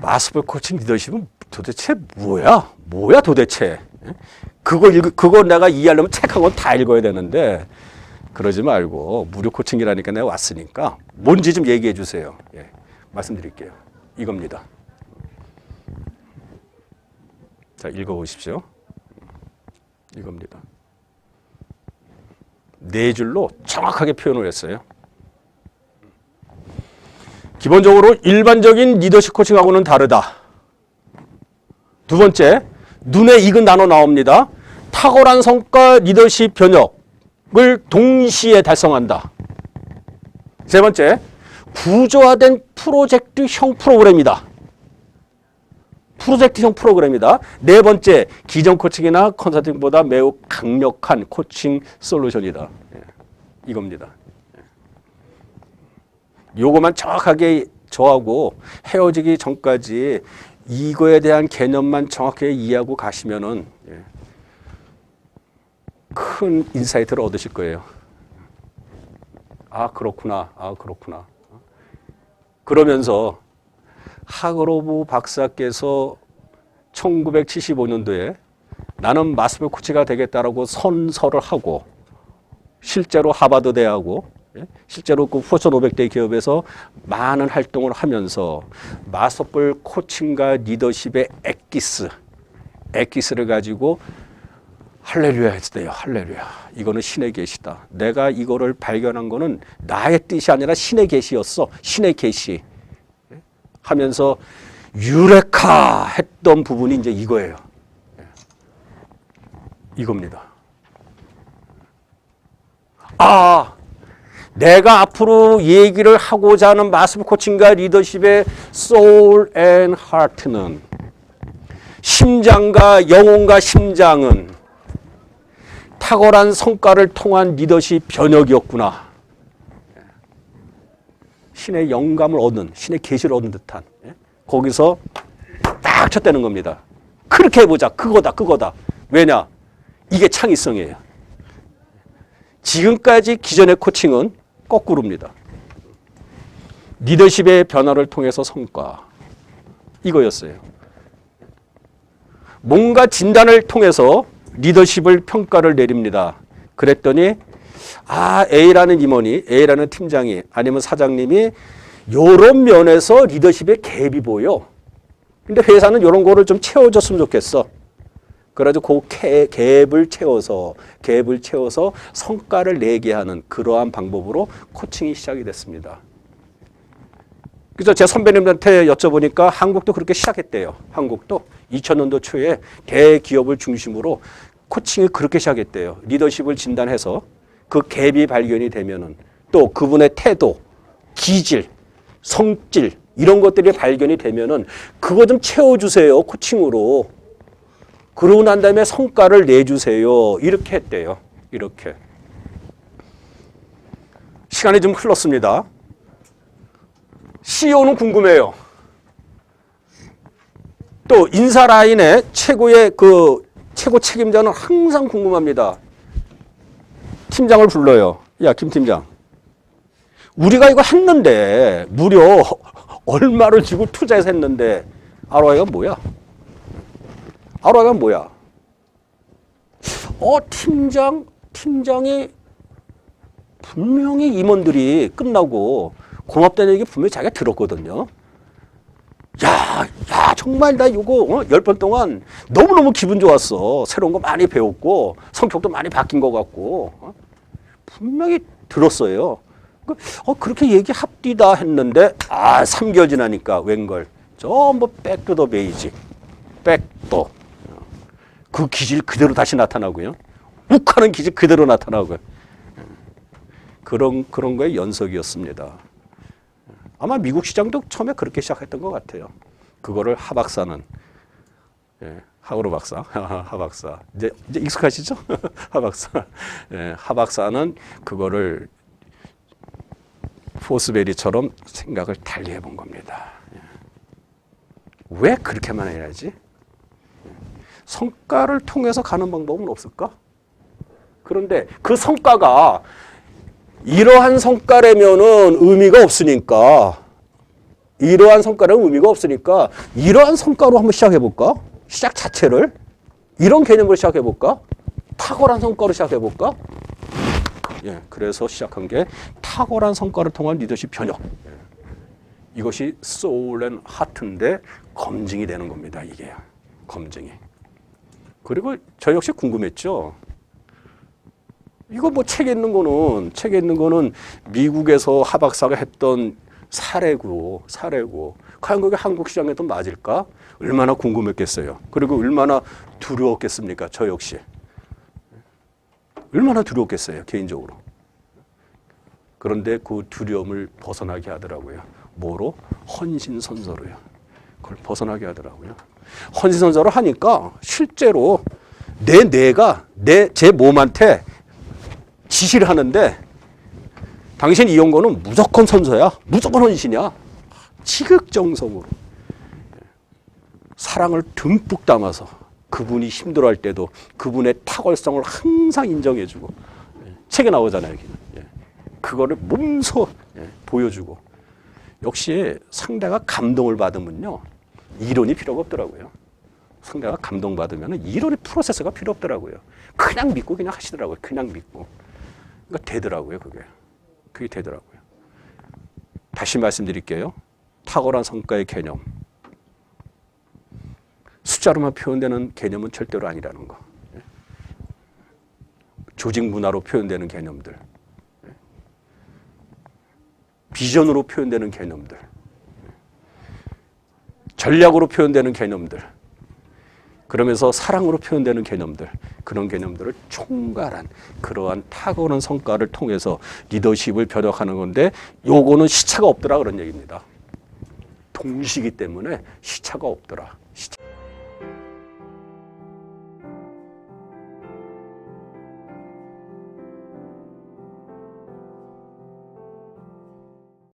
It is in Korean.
마스볼 코칭 리더십은 도대체 뭐야? 뭐야 도대체? 예? 그거 읽, 그거 내가 이해하려면 책 한 권 다 읽어야 되는데 그러지 말고 무료 코칭이라니까 내가 왔으니까 뭔지 좀 얘기해 주세요. 예, 말씀드릴게요. 이겁니다. 자, 읽어 보십시오. 이겁니다. 네 줄로 정확하게 표현을 했어요. 기본적으로 일반적인 리더십 코칭하고는 다르다. 두 번째, 눈에 익은 단어 나옵니다. 탁월한 성과 리더십 변혁을 동시에 달성한다. 세 번째, 구조화된 프로젝트형 프로그램이다. 프로젝트형 프로그램이다. 네 번째, 기존 코칭이나 컨설팅보다 매우 강력한 코칭 솔루션이다. 예, 이겁니다. 요거만 정확하게 저하고 헤어지기 전까지 이거에 대한 개념만 정확하게 이해하고 가시면은 예, 큰 인사이트를 얻으실 거예요. 아 그렇구나, 아 그렇구나. 그러면서 하그로브 박사께서 1975년도에 나는 마스벨 코치가 되겠다라고 선서를 하고 실제로 하버드 대하고 예? 실제로 그 포천 500대 기업에서 많은 활동을 하면서 마스볼 코칭과 리더십의 엑기스, 엑기스를 가지고 할렐루야 했대요. 할렐루야. 이거는 신의 계시다. 내가 이거를 발견한 거는 나의 뜻이 아니라 신의 계시였어. 신의 계시. 예? 하면서 유레카 했던 부분이 이제 이거예요. 예. 이겁니다. 아, 내가 앞으로 얘기를 하고자 하는 마스터 코칭과 리더십의 soul and heart는 심장과 영혼과 심장은 탁월한 성과를 통한 리더십 변혁이었구나. 신의 영감을 얻는, 신의 계시를 얻는 듯한 예? 거기서 딱 쳤다는 겁니다. 그렇게 해보자. 그거다, 그거다. 왜냐? 이게 창의성이에요. 지금까지 기존의 코칭은 거꾸로입니다. 리더십의 변화를 통해서 성과. 이거였어요. 뭔가 진단을 통해서 리더십을 평가를 내립니다. 그랬더니 아 A라는 임원이 A라는 팀장이 아니면 사장님이 요런 면에서 리더십의 갭이 보여. 근데 회사는 요런 거를 좀 채워줬으면 좋겠어. 그래가지고 그 개- 갭을 채워서 갭을 채워서 성과를 내게 하는 그러한 방법으로 코칭이 시작이 됐습니다. 그래서 제 선배님한테 여쭤보니까 한국도 그렇게 시작했대요. 한국도 2000년도 초에 대기업을 중심으로 코칭이 그렇게 시작했대요. 리더십을 진단해서 그 갭이 발견이 되면은 또 그분의 태도, 기질, 성질 이런 것들이 발견이 되면은 그거 좀 채워주세요. 코칭으로. 그러고 난 다음에 성과를 내주세요. 이렇게 했대요. 이렇게. 시간이 좀 흘렀습니다. CEO는 궁금해요. 또 인사 라인의 최고의 그 최고 책임자는 항상 궁금합니다. 팀장을 불러요. 야, 김 팀장. 우리가 이거 했는데 무려 얼마를 주고 투자해서 했는데 ROI가 뭐야? ROI가 뭐야? 어, 팀장, 팀장이 분명히 임원들이 끝나고 고맙다는 얘기 분명히 자기가 들었거든요. 야, 야, 정말 나 이거 어? 열번 동안 너무너무 기분 좋았어. 새로운 거 많이 배웠고, 성격도 많이 바뀐 것 같고, 어? 분명히 들었어요. 그, 어, 그렇게 얘기 합디다 했는데, 아, 3개월 지나니까 웬걸. 전부 백투더 베이지. 백도. 그 기질 그대로 다시 나타나고요. 욱하는 기질 그대로 나타나고요. 그런, 그런 거의 연속이었습니다. 아마 미국 시장도 처음에 그렇게 시작했던 것 같아요. 그거를 하 박사는 예, 하우로 박사, 하 박사 이제 이제 익숙하시죠? 하 박사, 예, 하 박사는 그거를 포스베리처럼 생각을 달리 해본 겁니다. 예. 왜 그렇게만 해야지? 성과를 통해서 가는 방법은 없을까? 그런데 그 성과가 이러한 성과라면은 의미가 없으니까 이러한 성과는 의미가 없으니까 이러한 성과로 한번 시작해 볼까? 시작 자체를 이런 개념으로 시작해 볼까? 탁월한 성과로 시작해 볼까? 예, 그래서 시작한 게 탁월한 성과를 통한 리더십 변혁. 예. 이것이 소울 앤 하트인데 검증이 되는 겁니다. 이게 검증이. 그리고 저 역시 궁금했죠. 이거 뭐 책에 있는 거는 책에 있는 거는 미국에서 하박사가 했던 사례고 사례고 과연 그게 한국 시장에도 맞을까? 얼마나 궁금했겠어요. 그리고 얼마나 두려웠겠습니까? 저 역시 얼마나 두려웠겠어요 개인적으로. 그런데 그 두려움을 벗어나게 하더라고요. 뭐로? 헌신선서로요. 그걸 벗어나게 하더라고요. 헌신선서를 하니까 실제로 내 뇌가 내 제 몸한테 지시를 하는데 당신 이런 거는 무조건 선서야. 무조건 헌신이야. 지극정성으로. 사랑을 듬뿍 담아서 그분이 힘들어할 때도 그분의 탁월성을 항상 인정해주고 예, 책에 나오잖아요. 예. 그거를 몸소 예, 보여주고 역시 상대가 감동을 받으면요 이론이 필요가 없더라고요. 상대가 감동받으면 이론의 프로세스가 필요 없더라고요. 그냥 믿고 그냥 하시더라고요. 그냥 믿고. 그러니까 되더라고요, 그게. 그게 되더라고요. 다시 말씀드릴게요. 탁월한 성과의 개념. 숫자로만 표현되는 개념은 절대로 아니라는 거. 예. 조직 문화로 표현되는 개념들. 예. 비전으로 표현되는 개념들. 예. 전략으로 표현되는 개념들. 그러면서 사랑으로 표현되는 개념들, 그런 개념들을 총괄한 그러한 탁월한 성과를 통해서 리더십을 변혁하는 건데 요거는 시차가 없더라 그런 얘기입니다. 동시기 때문에 시차가 없더라. 시차.